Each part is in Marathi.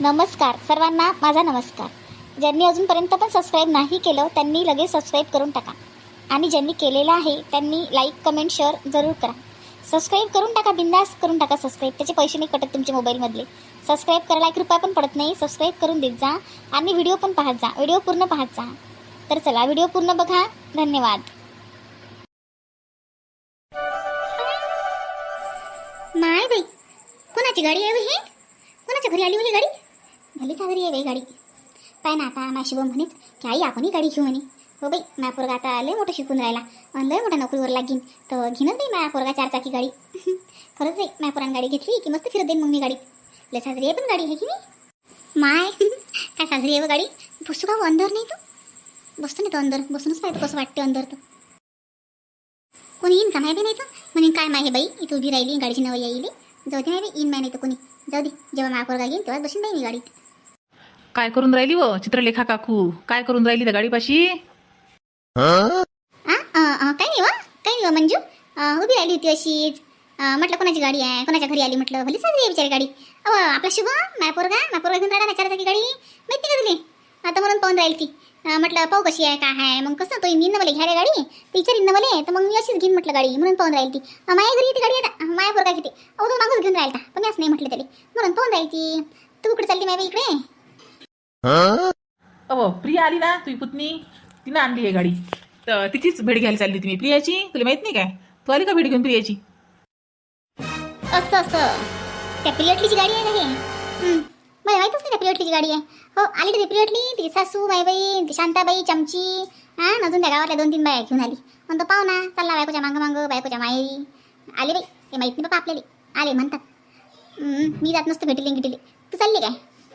नमस्कार सर्वांना माझा नमस्कार. ज्यांनी अजूनपर्यंत पण सबस्क्राईब नाही केलं त्यांनी लगेच सबस्क्राईब करून टाका. आणि ज्यांनी केलेलं आहे त्यांनी लाईक कमेंट शेअर जरूर करा. सबस्क्राईब करून टाका बिंदास करून टाका सबस्क्राईब त्याचे पैसे नाही कटत तुमच्या मोबाईलमधले सबस्क्राईब करायला एक रुपया पण पडत नाही. सबस्क्राईब करून देत जा आणि व्हिडिओ पण पाहत जा. व्हिडिओ पूर्ण पाहत जा. तर चला व्हिडिओ पूर्ण बघा. धन्यवाद. माय बाई कोणाची गाडी आहे हो ही? कोणाच्या घरी आली ही गाडी? भलीच घरी आहे बाई गाडी. पाय ना आता माझी शिवम म्हणेच. की आई आपणही गाडी घेऊ म्हणे. हो बाई माझ्या पोरगा आता लय मोठं शिकून राहिला. आणि लय मोठ्या नोकरीवर लागीन. तर घेणं नाही माझ्या पोरगा चारचाकी गाडी. खरंच आहे माझ्या पोरान गाडी घेतली की मस्त फिरत देईन मग मी गाडी लय साजरी आहे पण गाडी आहे की नाही? माय काय साजरी आहे व गाडी? बसू का अंदर नाही तू? बसतो नाही तो अंदर बसूनच पाहिजे कसं वाटते अंदर तर. कोणी येईन का? माहिती नाही तर? म्हणेन काय माय हे बाई? इथं उभी राहिली गाडीची नवं येईल जाऊ दे नाही माय नाही तर कोणी. जाऊ दे जेव्हा माझ्या पोरगा येईन तेव्हा बसून बाई मी गाडीत. काय करून राहिली व चित्रलेखा काकू? काय करून राहिली त्या गाडीपाशी? आ? अ, अ, काही नाही वा काही नाही वा मंजू. अ, उभी राहिली होती अशीच. अ, म्हटलं कोणाची गाडी आहे कोणाच्या घरी आली म्हटलं. भली साजरी आहे बिचारी गाडी. अहो आपला शुभ मायपोरगा मायपोरगा घेऊन राहिला ना चारचाकी गाडी. माहिती का तुले? आता म्हणून पाहून राहील ती. म्हटलं पाहू कशी आहे काय आहे? मग कसं तो येईन ना मला घ्या रे गाडी? ती ना मला तर मग मी अशीच घेईन म्हटलं गाडी. म्हणून पाहून राहील ती. माझ्या घरी येते गाडी आता. माया पोरगा किती अहो तो मागूच घेऊन राहिला पण मी असं नाही म्हटलं त्याला. म्हणून पाहून राहील ती. तू कुठे चालली माय बाई इकडे? अहो प्रिया आली ना तुझी पुतणी? तिनं आणली आहे गाडी. तर तिचीच भेट घ्यायला चालली होती मी. प्रियाची? तुला माहीत नाही काय? तू आली का भेट घेऊन प्रियाची? असं असं. त्या प्रियटलीची गाडी आहे का हं, मला माहीतच नाही त्या प्रियटलीची गाडी आहे? हो आली ती प्रियटली ती सासू माईबाई ती शांताबाई चमची. हां अजून त्या गावातल्या दोन तीन बाया घेऊन आली. म्हणतो पाहू ना चालला बायकोच्या मागं मागं बायकोच्या माहेरी आले बाई ते माहीत नाही बाबा आपल्याला. आले म्हणतात. मी जात नसतं भेटली गिटली. तू चालली काय?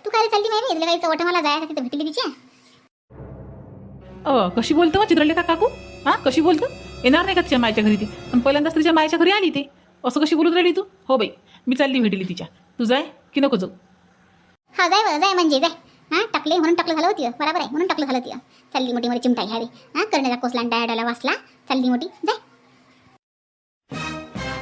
तू काय चालली माहिती तुला काही चवट मला जायला तिथं भेटली तिच्या अ कशी बोलतो मग चित्रलेखा काकू? हा कशी बोलतो? येणार नाही का तिच्या मायच्या घरी ती? पण पहिल्यांदाच तिच्या मायच्या घरी आली ते. असं कशी बोलत राहिली तू? हो बाई मी चालली भेटली तिच्या. तू जाय की नको जाऊ? हा जाय बरं जाय म्हणजे जाय. हां टाकले म्हणून टाकलं झालं होती बरोबर आहे म्हणून टाकलं झालं होती चालली मोठी मोठी चिमटा घ्यावी. हां करण्याचा कोसला डायडाला वाचला. चालली मोठी जाय.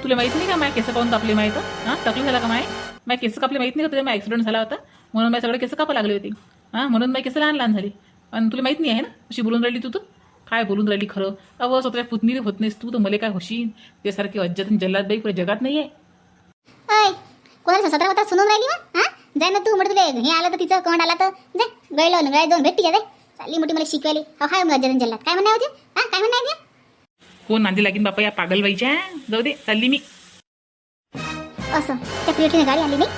तुला माहीत नाही का माय केस पाहून कापले माहीत? हां टाकलं झाला का माय? माय केस कापले माहीत नाही का तुझ्या? ॲक्सिडेंट झाला होता. म्हणून माझ्या सगळे केस कापा लागले होते. हां म्हणून माय केस लहान लहान झाली. आणि तुला माहीत नाही आहे ना? अशी बोलून राहिली तू तर? काय बोलून राहिली खरं? अव स्वतःच्या पुतनीला होत नाहीस तू तर मला काय होशील ते सारखी अज्जत जल्लाद बाई पुऱ्या जगात नाही आहे कोणाला सतरा होता सुनून राहिली मग? हा? जाय ना तू म्हटलं तुला हे आलं तर तिचं कमांड आला तर. जाय गळलं ना गळ्यात जाऊन भेट जाय. चालली मोठी मला शिकवायली. अहो हाय मग जन जल्लात काय म्हणणार होते हा काय म्हणणार होते कोण नांदी लागीन बापा या पागलबाईच्या जाऊ दे चालली मी. असं त्या पिरियडलीने गाडी आली नाही?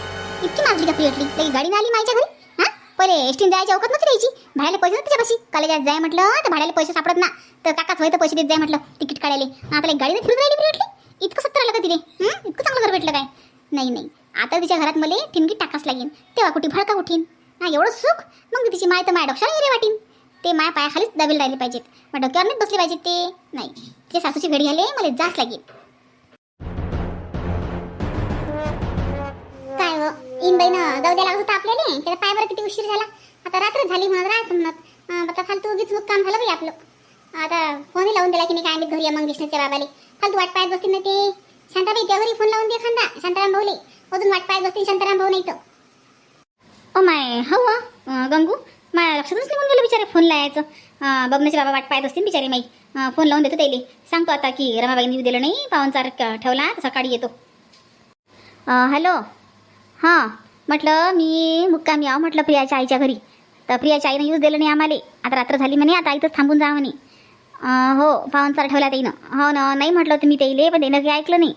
इतकी माजली का पिरियडली लगी गाडी नाही आली माझ्या घरी? हा? पहिले एसटीन जायची अवकात नव्हती द्यायची. भाड्याला पैसे नव्हते तिच्यापाशी कॉलेजात जाय म्हटलं तर भाड्याला पैसे सापडत ना. तर काकाच होय तर पैसे देत जाय म्हटलं. तिकीट काढायला. आता गाडी फिरून राहिली पिरियडली इतकं सत्तर आलं का हं? इतकं चांगलं घर भेटलं काय? नाही नाही. आता तिच्या घरात मला ठिणगी टाकाच लागेल तेव्हा कुठे भडका उठीन? हा एवढं सुख? मग तिची माय तर माय डोक्यावर हिरे वाटीन. ते माया पायाखालीच दबेल राहिले पाहिजेत. मग डोक्यावर नाही बसले पाहिजेत ते? नाही. तिच्या सासूची घडी घ्यायला मला जास्त लागेल काय हो? इन बाई ना जाऊ द्यायला होता आपल्याला? त्याला पाय बरं किती उशीर झाला? आता रात्र झाली म्हणत राहत म्हणत. आता फालतू उगीच काम झालं बाई आपलं. आता फोनही लावून दिला की नाही काय आम्ही घरी मग विष्णूच्या बाबाले? फालतू वाट पाहत बसतील ना ते? शांताबाई त्या घरी फोन लावून दे खांदा शांताराम भाऊले. अजून वाट पाहत बसतील शांताराम भाऊ नाही तर. ओ माय हो, हो गंगू माय लक्षातच निघून गेलं बिचारे फोन लावायचं. बबनाचे बाबा वाट पाहत असतील बिचारे माई. फोन लावून देतो त्याला. सांगतो आता की रमाबाईंनी दिलं नाही पाहुणचार क- ठेवला सकाळी येतो. हॅलो. हां म्हटलं मी मुक्कामी आहो म्हटलं प्रियाच्या आईच्या घरी. तर प्रियाच्या आईनं यूज दिलं नाही आम्हाला. आता रात्र झाली म्हणे आता इथंच थांबून जा म्हणे. हो पाहुणचार ठेवला त्याईनं. हो ना नाही म्हटलं तुम्ही मी त्याईले पण त्यानं काही ऐकलं नाही.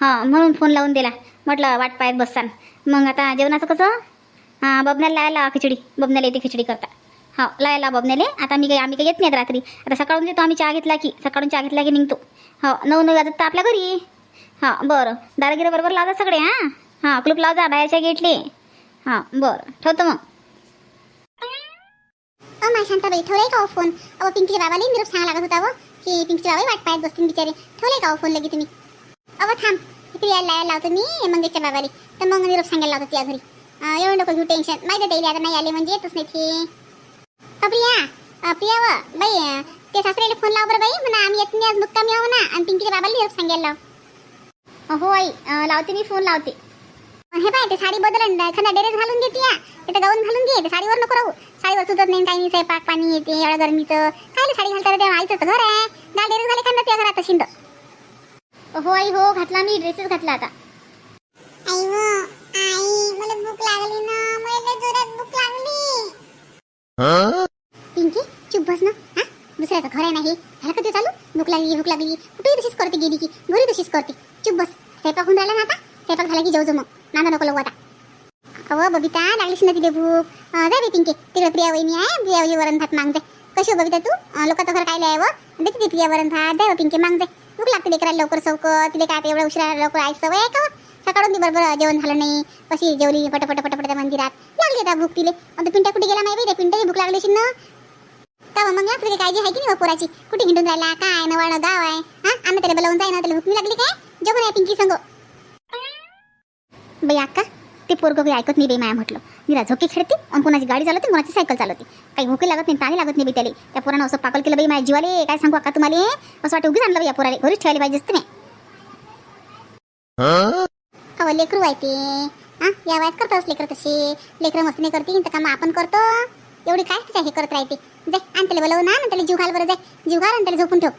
हां म्हणून फोन लावून दिला. म्हटलं वाट पाहत बससान. मग आता जेवणाचं कसं? हां बबण्याला लावायला खिचडी. बबण्याला येते खिचडी करता. हो लावायला बबण्याले आता मी काही आम्ही काही येत नाही रात्री. आता सकाळून येतो आम्ही चहा घेतला की सकाळून चहा घेतला की निघतो. हो नऊ नऊ वाजत तर आपल्या घरी. हां बरं. दारागिरा बरोबर लावा सगळे हां? हां हो, क्लूप लाव जा बाहेरच्या गेटले. हां बरं. ठेवतो मग. अ मा शांताबाई ठेवलाय का फोन? अहो पिंकीच्या बाबाला निरोप सांगा लागत होता की पिंकीच्या बाबा वाट पाहत बसतील बिचारे. ठेवलाय का फोन लगे तुम्ही? अव थांब. प्रियाला यायला लावतो मी? मंगेशच्या बाबाले तर मग निरोप सांगायला लावतो त्या घरी. एवढं नको घेऊ टेन्शन माहिती आहे आता नाही आले म्हणजे येतच नाही ते. प्रिया प्रिया व बाई ते सासऱ्याला फोन लाव बरं बाई. म्हणा आम्ही येत नाही आज मुक्कामी आहो ना. आणि पिंकीच्या बाबाला निरोप सांगायला लाव. हो आई लावते मी फोन लावते. हे पाय ते साडी बदल एखादा ड्रेस घालून घेते या तिथं गाऊन घालून घे. ते साडीवर नको राहू. साडीवर सुचत नाही काही नाही. पाक पाणी येते एवढ्या गरमीचं. काय साडी घालता आईचं घर आहे. दाल डेरे झाले का त्या घरात? शिंद. हो आई हो घातला मी ड्रेसच घातला आता. आई हो आई मला भूक लागली ना मला जोरात भूक लागली. पिंकी चुप बस ना हा? दुसऱ्याचं घर आहे नाही झालं का ते चालू? भूक लागली भूक लागली. कुठेही तशीच करते गेली की घरी तशीच करते. चुप बस. स्वयंपाक होऊन राहिला ना आता? स्वयंपाक झाला की जेवजो मग. नाना नको लावू आता. अहो बबिता लागलीच ना तिथे भूक. अं, जाय बे पिंके. तिकडे प्रिया वहिनी आहे प्रिया वहिनी वरण भात मागते कशी हो बबिता तू? लोकांचं घर काय आहे व? दे तिथे प्रिया वरण भात. जाय पिंके मागते भूक लागते लेकराला लवकर सवकर तिथे काय एवढं उशिरा लवकर आई सवय आहे का? सकाळून ती बरोबर जेवण झालं नाही. कशी जेवली? पटपट पटपट त्या मंदिरात. लागली त्या भूक तिले. आता पिंट्या कुठे गेला नाही बे त्या पिंट्याची भूक लागली असेल ना? का मग या तुला काळजी आहे की नाही व पोराची? कुठे हिंडून राहिला? काय? नवाळं गाव आहे. हा? आम्ही त्याला बोलावून जाय ना त्याला भूक नाही लागली काय? जेवण आहे पिंकी सांगो. बाई अक्का. ते पोरगं काही ऐकत नाही बाई माया म्हटलं. निरा झोके खेळते आणि कोणाची गाडी चालवते कोणाची सायकल चालवते. काही भूक लागत नाही पाणी लागत नाही बाई त्याला. त्या पोरानं असं पाकल केलं बाई माझ्या जीवाले. काय सांगू अक्का तुम्हाला? असं वाटतं उगीच आणलं या पोराले. घरीच ठेवायला पाहिजे असते अहो लेकरू आहे ते. हा? या वयात करतोस लेकर तसे लेकरं मस्त नाही करते तर काम आपण करतो. एवढी काय तिच्या हे करत राहते? जाय आणि त्याला बोलवून आणि त्याला जीव घाल बरं जाय. जीव घाल आणि त्याला झोपून ठेव.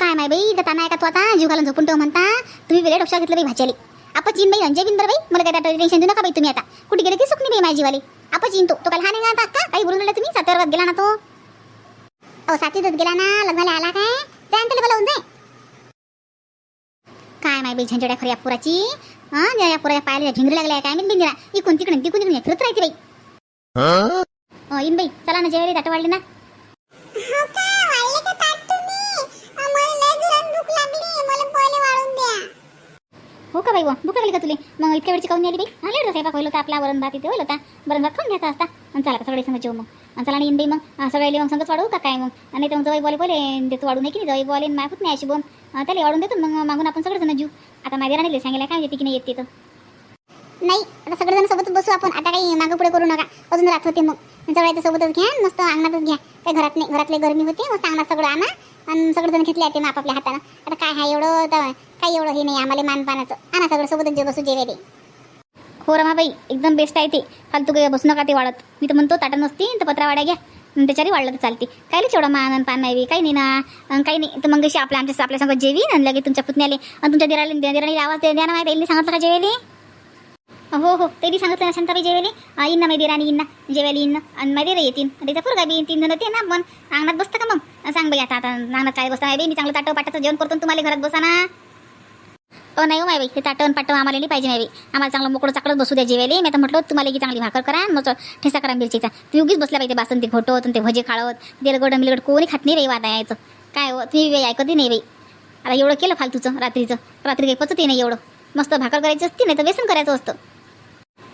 काय माय बाई इथं ताना का तू आता? जीव घालून झोपून ठेव म्हणता. तुम्ही वेळे डोक्षा घेतलं बाई भाच्याली. आपण चीन बाई अंजय बिंदर बाई मला काय त्या टेन्शन देऊ नका बाई तुम्ही आता. कुठे गेले की नाही बाई माझी जीवाली आपण चीन तो तो काल हा नाही आता का? काही बोलून राहिला तुम्ही? सातव्या वर्गात गेला ना तो. अहो सातवीतच गेला ना? लग्नाला आला काय? जाय त्याला बोलवून जाय काय माय बाई झंझड्या खरी या पुराची? हा या पुरा पायाला झिंगरी लागल्या काय? मी बिंदिरा इकून तिकडून तिकून तिकडून फिरत राहते बाई. इन बाई चला ना जेवायला ताट वाढले ना. हो का बाई व भूक लागली का तुले? मग इतक्या वेळची काऊन आली बाई? हा लेट स्वयंपाक होईल होता आपला वरण भात इथे होईल होता. वरण भात खाऊन घ्यायचा असता. आणि चला का सगळे संग जेव मग. आणि चला आणि बाई मग. अं, सगळे मग संगच वाढवू का काय मग? आणि तुमचं वाई जवळ बोले बोले देतो वाढू नाही की नाही? जवळ बोले मागत नाही अशी बोन त्याला वाढून देतो मग मागून आपण सगळेजण जीव आता माझ्या राहिले सांगायला काय येते की नाही येते तर? नाही आता सगळेजण सोबतच बसू आपण. आता काही मागं पुढे करू नका. अजून रात होते मग. सगळ्याच्या सोबतच घ्या मस्त अंगणातच घ्या. काही घरात नाही घरातले गरमी होते मस्त अंगणात सगळं आणा. आणि सगळेजण घेतले ते मग आपापल्या हातानं. आता काय हा एवढं काय एवढं हे नाही आम्हाला मानपानाचं आणा सगळं सोबतच जे बसू जेवे दे. हो रमाबाई एकदम बेस्ट आहे ते. फालतू काही बसू नका ते वाढत. मी तर म्हणतो ताटा नसती तर पत्रा वाड्या घ्या. आणि त्याच्यावर वाढलं तर चालते. काय नाही एवढा मान आणि पान नाही काही नाही ना. काही नाही. तर मग कशी आपल्या आमच्या आपल्या सांगत जेवी आणि लगे तुमच्या पुतण्याले. आणि तुमच्या दिराला दिराने आवाज द्या ना माहिती सांगितलं का जेवेली हो, हो हो ते बी सांगितलं ना शांताबाई जेवेली येईन ना माहिती राणी येईन ना. जेवायला येईन ना. आणि माहिती येतील आणि त्याचा पोरगा बी तीन जण ते ना पण अंगणात बसतं का मग? सांग बाई आता आता अंगणात काय बसता? बाई मी चांगलं ताटं पाटाचं जेवण करतो तुम्हाला घरात बसा ना हो नाही हो माय बाई. ते ताटण पाटण आम्हाला नाही पाहिजे माय आम्हाला चांगलं मोकळं चाकलं बसू द्या जेवायला. मी आता म्हटलं तुम्हाला की चांगली भाकर करा. मग ठेसा करा मिरचीचा. तुम्ही उगीच बसल्या पाहिजे बासन ते घोटवत आणि ते भजे खाळत. दिलगड मिलगड कोणी खात नाही रे वादा यायचं. काय हो तुम्ही बाई ऐकतही नाही बाई. आता एवढं केलं फालतूचं रात्रीचं. रात्री काही पचतही नाही एवढं. मस्त भाकर करायची असते नाही तर व्यसन करायचं असतं.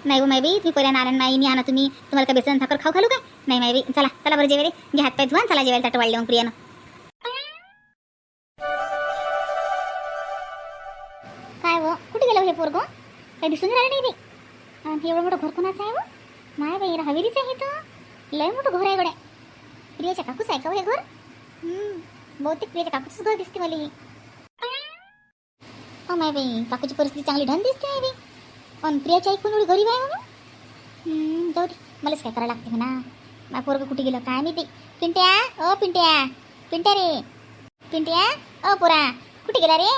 नाही हो माय बाई तुम्ही पहिल्या नारायण नाही आणा तुम्ही. तुम्हाला का बेसन भाकर खाऊ घालू काय? नाही माय बाई चला चला बरं जेवायला. घ्या हात पाय धुवा चला जेवायला ताट वाढले मग प्रियानं. काय व कुठे गेलं हो हे पोरगं? काही दिसून राहिलं नाही बाई. आणि एवढं मोठं घर कोणाचं आहे व माय बाई हवेलीच आहे तर. लय मोठं घर आहे गड्या. प्रियाच्या काकूच आहे का हे घर? बहुतेक प्रियाच्या काकूचंच घर दिसते मला हे. माय बाई काकूची परिस्थिती चांगली ढन दिसते माय बाई. पण प्रियाची आई कोण एवढी गरीब आहे म्हणून? जाऊ दे. मलाच काय करायला लागते म्हणा. माझं पोरगं कुठे गेलं? काय माहिती. पिंट्या ओ पिंट्या. पिंट्या रे. पिंट्या ओ पोरा. कुठे गेला रे?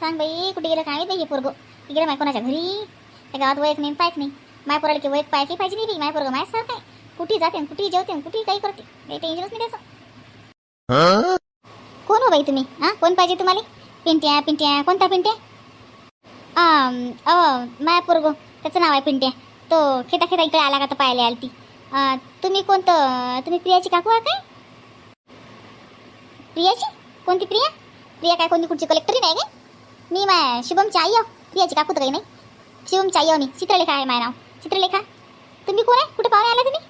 सांग बाई कुठे गेलं? काय माहिती हे पोरगं. इकडे माय कोणाच्या घरी? त्या गावात वयक नाही पायक नाही. माय पोराला की वयक पायकी पाहिजे नाही माय पोरगं माय सारखं आहे. कुठे जाते कुठे जेवते कुठे काही करते? काही टेन्शनच नाही त्याचं. कोण हो बाई तुम्ही? हां? कोण पाहिजे तुम्हाला? पिंट्या पिंट्या. कोणता पिंट्या? अहो अ माया पोरगो त्याचं नाव आहे पिंट्या. तो खेता खेता इकडे आला का तर पाहायला आली ती. तुम्ही कोणतं तुम्ही प्रियाची काकू आहे काय? प्रियाची? कोणती प्रिया? प्रिया काय कोणती कुठची कलेक्टरी नाही काय? मी माय शुभमची आई आहो. प्रियाची काकू तर काही नाही. शुभमची आई आहो मी. चित्रलेखा आहे माय नाव. चित्रलेखा तुम्ही कोण आहे? कुठे पाहुणे आला तुम्ही?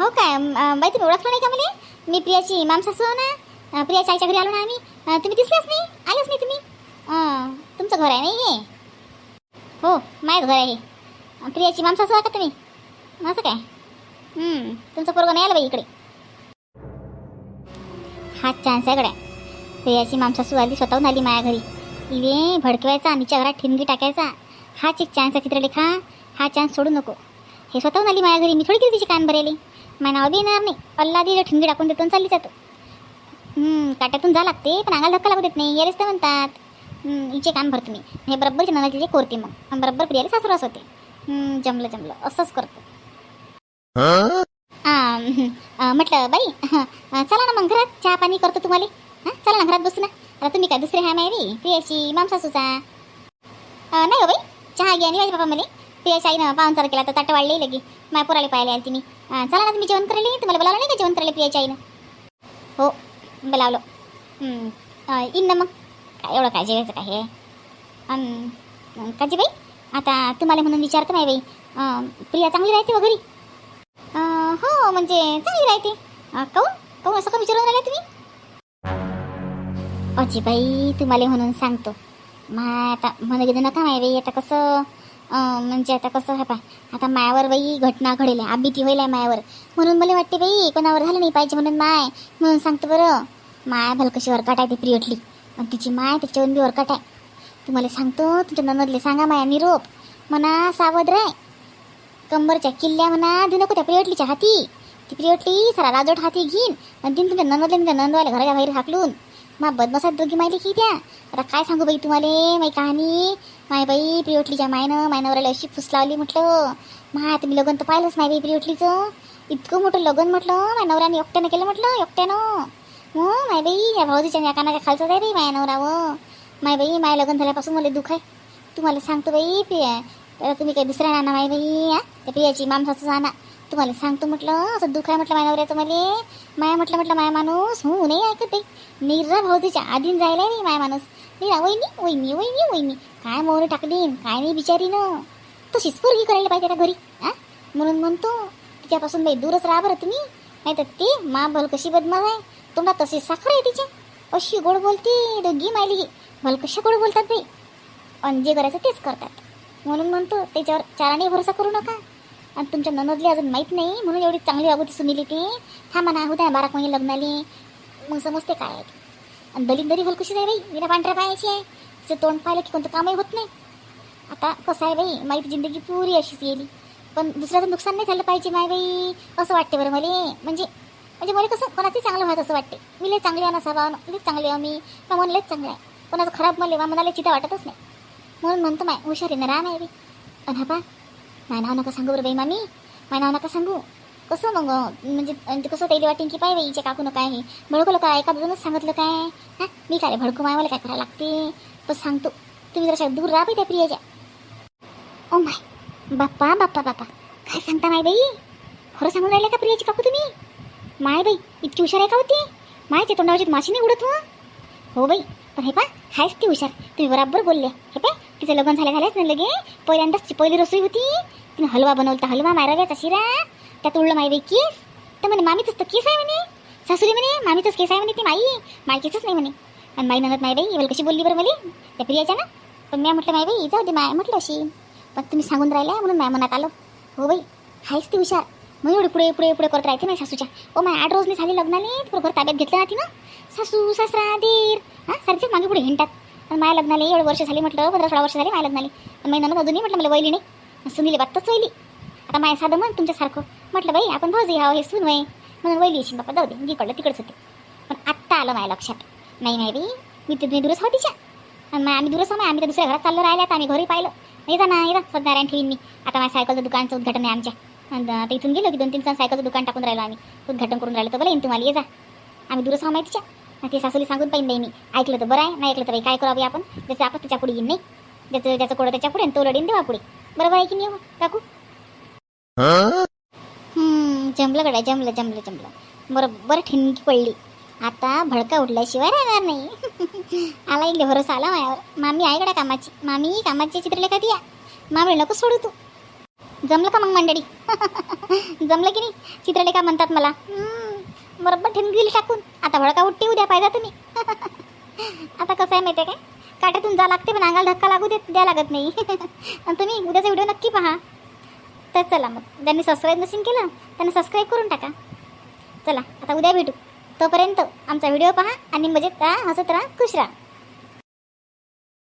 हो काय बाई तुम्ही ओळखलं नाही का मला? मी प्रियाची मामसासू ना. प्रियाच्या आईच्या घरी आलो ना आम्ही. तुम्ही दिसलाच नाही. आलंच नाही तुम्ही. तुमचं घर आहे नाही हे? हो माझंच घर आहे हे. प्रियाची माणसं असं का तुम्ही? असं काय? तुमचं पोरगं नाही आलं बाई इकडे. हा चान्स आहे गड्या प्रियाची मामसासू आली स्वतःहून आली माझ्या घरी. इवे भडकवायचा आणि घरात ठिणगी टाकायचा. हाच एक चान्स आहे चित्रलेखा हा. चान्स सोडू नको. हे स्वतःहून आली माझ्या घरी. मी थोडी केली तिची कान भरेली? माझ्या नाव बी येणार नाही. अल्ला ठिणगी टाकून देतो चालली जातो. काट्यातून जा लागते पण अंगाला धक्का लागू देत नाही. यायलाच तर म्हणतात. हिचे कान भरतो मी. हे बरोबर ननाचे जे कोरते मग. बरोबर प्रियाला सासूरास होते जमलं जमलं. असंच करतो. म्हटलं बाई चला ना मग घरात. चहा पाणी करतो तुम्हाला. हां चला ना घरात बसू ना. आता तुम्ही काय दुसरे हाय मायवी? प्रियाची मामसासूचा अ, नाही हो बाई. चहा घ्या माझ्या बाबा म्हणे प्रियाच्या आईनं पाहुणचार केला तर ताटं वाढले लगे. माय पोराला पाहिले आली तुम्ही चला ना तुम्ही जेवण करायला तुम्हाला बोलावलं नाही का जेवण करायला प्रियाच्या आईनं? हो बोलावलं. हं, येईन ना मग. काय एवढं काळजी घ्यायचं काय हे? काजी बाई आता तुम्हाला म्हणून विचारतो नाही बाई प्रिया चांगली राहते हो वगैरे हो म्हणजे चांगली राहते. अं, काहून असं का विचारून राहिला तुम्ही? अजीबाई तुम्हाला म्हणून सांगतो. माय आता म्हणू गेलं नका माय बाई आता कसं म्हणजे आता कसं हा पाय आता मायावर बाई घटना घडेल आबिती होईल आहे मायावर. म्हणून मला वाटते बाई कोणावर झालं नाही पाहिजे म्हणून माय म्हणून सांगतो बरं. माय भलकशी वरकाट आहे ती प्रियटली. आणि तिची माय त्याच्यावर बी वरकाट आहे. तुम्हाला सांगतो तुमच्या ननदले सांगा माया निरोप. म्हणा सावध राय कंबरच्या किल्ल्या म्हणा देऊ नको त्या प्रियटलीच्या हाती. ती प्रियटली सारा राजोट हाती घेईन आणि दिन तुमच्या ननदले तुमच्या ननदवाले घराच्या बाहेर हाकलून. मा बदमासात दोघी माहिती की त्या? आता काय सांगू बाई तुम्हाला माई कहाणी? माय बाई प्रियटलीच्या मायनं माय नवऱ्याला अशी फुस लावली म्हटलं. माय तुम्ही लगन लग्न तर पाहिलंच नाही बाई प्रियटलीचं. इतकं मोठं लग्न म्हटलं माय नवऱ्याने एकट्यानं केलं म्हटलं एकट्यानं. हो माय बाई या भाऊजीच्या या कानाच्या खालचं आहे बाई माया नवरा व माय बाई माय लग्न झाल्यापासून मला दुःख आहे तुम्हाला सांगतो बाई पिया तर तुम्ही काही दुसऱ्या आणा माय बाई या त्या पियाची मामसाचं आणा तुम्हाला सांगतो म्हटलं असं दुःख आहे म्हटलं माया नवऱ्याचं मले माया म्हटलं म्हटलं माया माणूस हो नाही ऐकत बाई निरा भाऊजीच्या आधीन जायला नाही माया माणूस निरा वहिनी वहिनी वहिनी वहिनी काय मोहरी टाकलीन काय नाही बिचारी न तशीच पोरगी करायला पाहिजे त्या घरी हां म्हणून म्हणतो तिच्यापासून बाई दूरच राहा बरं तुम्ही नाही तर ती मा भल कशी बदमाश आहे तुम्हाला तशी साखर आहे तिच्या अशी गोड बोलते दोघी मायली मला कशा गोड बोलतात बाई आणि जे करायचं तेच करतात म्हणून म्हणतो त्याच्यावर चाराने भरोसा करू नका आणि तुमच्या ननदली अजून माहीत नाही म्हणून एवढी चांगली वागवती सुनीली ती थांबा ना होत्या बारा महिने लग्नाली मग समजते काय आहे आणि दलित दरी भल आहे बाई विना पांढऱ्या पायाची आहे तिचं तोंड पाहिलं की कोणतं कामही होत नाही आता कसं आहे बाई माहिती जिंदगी पुरी अशीच गेली पण दुसऱ्याचं नुकसान नाही झालं पाहिजे माय बाई असं वाटते बरं मला म्हणजे म्हणजे मला कसं कोणाचं चांगलं व्हायचं असं वाटते. मी लय चांगली आहे ना स्वभावानं लय चांगली आहे मी का मन लयच चांगलं आहे. कोणाचं खराब मला वा मनाला चिता वाटतच नाही. म्हणून म्हणतो माय हुशारीनं राहा माय बी पण हा पा माय नाव नका सांगू बरं बाई मामी. माय नाव नका सांगू. कसं मग म्हणजे, म्हणजे कसं त्याला वाटेन की पाय बाईचे काकू काकून काय हे भडकवलं काय एखादं सांगितलं काय? हा? मी काय रे भडकू माय मला काय करायला लागते? पण सांगतो. तुम्ही जरा दूर राहा बाई त्या प्रियाच्या. ओ माय बाप्पा बाप्पा बाप्पा. काय सांगता माय बाई? खरं सांगून राहिले का प्रियाची काकू तुम्ही? माय बाई इतकी हुशार आहे का होती मायच्या तोंडावरची माशी नाही उडत हो हो बाई पण हे पा हायच ती हुशार. तुम्ही बरोबर बोलले. हे पाय तिचं लग्न झाल्या झाल्याच नाही लगे. पहिल्यांदाच ती पहिली रसोई होती. तिने हलवा बनवलता हलवा मायराव्याचा शिरा. त्यात उडलं माय बाई केस. तर म्हणे मामीचंच तर केस आहे म्हणे. सासूरी म्हणे मामीचंच केस आहे म्हणे ती माई. मायकीचंच नाही म्हणे. आणि माई ननद माय बाई इवल कशी बोलली बरं मला? त्या प्रियाच्या ना? पण मी म्हटलं माय बाई जाऊ दे माय म्हटलं अशी. पण तुम्ही सांगून राहिल्या म्हणून माय मनात आलो. हो बाई हायच ती हुशार. मग एवढी पुढे पुढे पुढे करत राहते माझ्या सासूच्या. ओ माय आठ रोजने झाली लग्नाने बरोबर ताब्यात घेतलं ना. तिनं सासू सासरा दीर हां सारखेच मागे पुढे हिंडतात. आणि माझ्या लग्नाला एवढे वर्ष झाली म्हटलं पंधरा सोळा वर्ष झाली माझ्या लग्नाला. आणि माझ्या ननद अजूनही म्हटलं मला वैली नाही. सुनीली बातच वैली आता माझ्या साधं म्हण तुमच्यासारखं. म्हटलं बाई आपण भाऊजी हा हे सून वय. म्हणून वैली येशील बाप्पा जाऊ दे जिकडलं तिकडच होते पण आत्ता आलं माझ्या लक्षात. नाही नाही बाई मी तुम्ही दुरच हो तिच्या. आणि मग आम्ही दुरच हो आम्ही तर दुसऱ्या घरात चाललो राहिल्यात आम्ही घरी पाहिलं. नाही जा ना येता सत्यनारायण ठेवीन मी. आता माझ्या सायकलचं दुकानचं उद्घाटन आहे आमच्या. आणि आता इथून गेलो की दोन तीन जण सायकलचं दुकान टाकून राहिलो आम्ही. उद्घाटन करून राहिलो तर बरं येईन तुम्हाला ये जा. आम्ही दुरुस्त हो माहितीच्या. ते सासूली सांगून पाहिजे बाई मी ऐकलं तर बरं आहे नाही ऐकलं तर बाई काय करावं आपण? ज्याचं आपण त्याच्या पुढे येईन नाही? ज्याचं ज्याचं कोडं त्याच्या पुढे तो लढीन देवा पुढे. बरोबर आहे की नाही हो, काकू? जमलं गड्या जमलं जमलं जमलं. बरोबर ठिणकी पडली. आता भडका उठल्याशिवाय राहणार नाही. आला एक भरोसा आला माझ्यावर मामी आहे गड्या कामाची. मामी कामाची चित्रलेखा दिया मामी नको सोडू तू. जमलं का मग मंडळी? जमलं की नाही? चित्रलेखा म्हणतात मला. बरोबर दिली टाकून आता भडका उठते उद्या पाहिजे तुम्ही. आता कसं आहे माहिती आहे काय? काट्यातून जा लागते पण अंगाला धक्का लागू देत द्या लागत नाही. आणि तुम्ही उद्याचा व्हिडिओ नक्की पहा. तर चला मग. ज्यांनी सबस्क्राईब नसेल केलं त्यांनी सबस्क्राईब करून टाका. चला आता उद्या भेटू. तोपर्यंत आमचा व्हिडिओ पहा आणि मजेत राहा हसत राहा खुश राहा.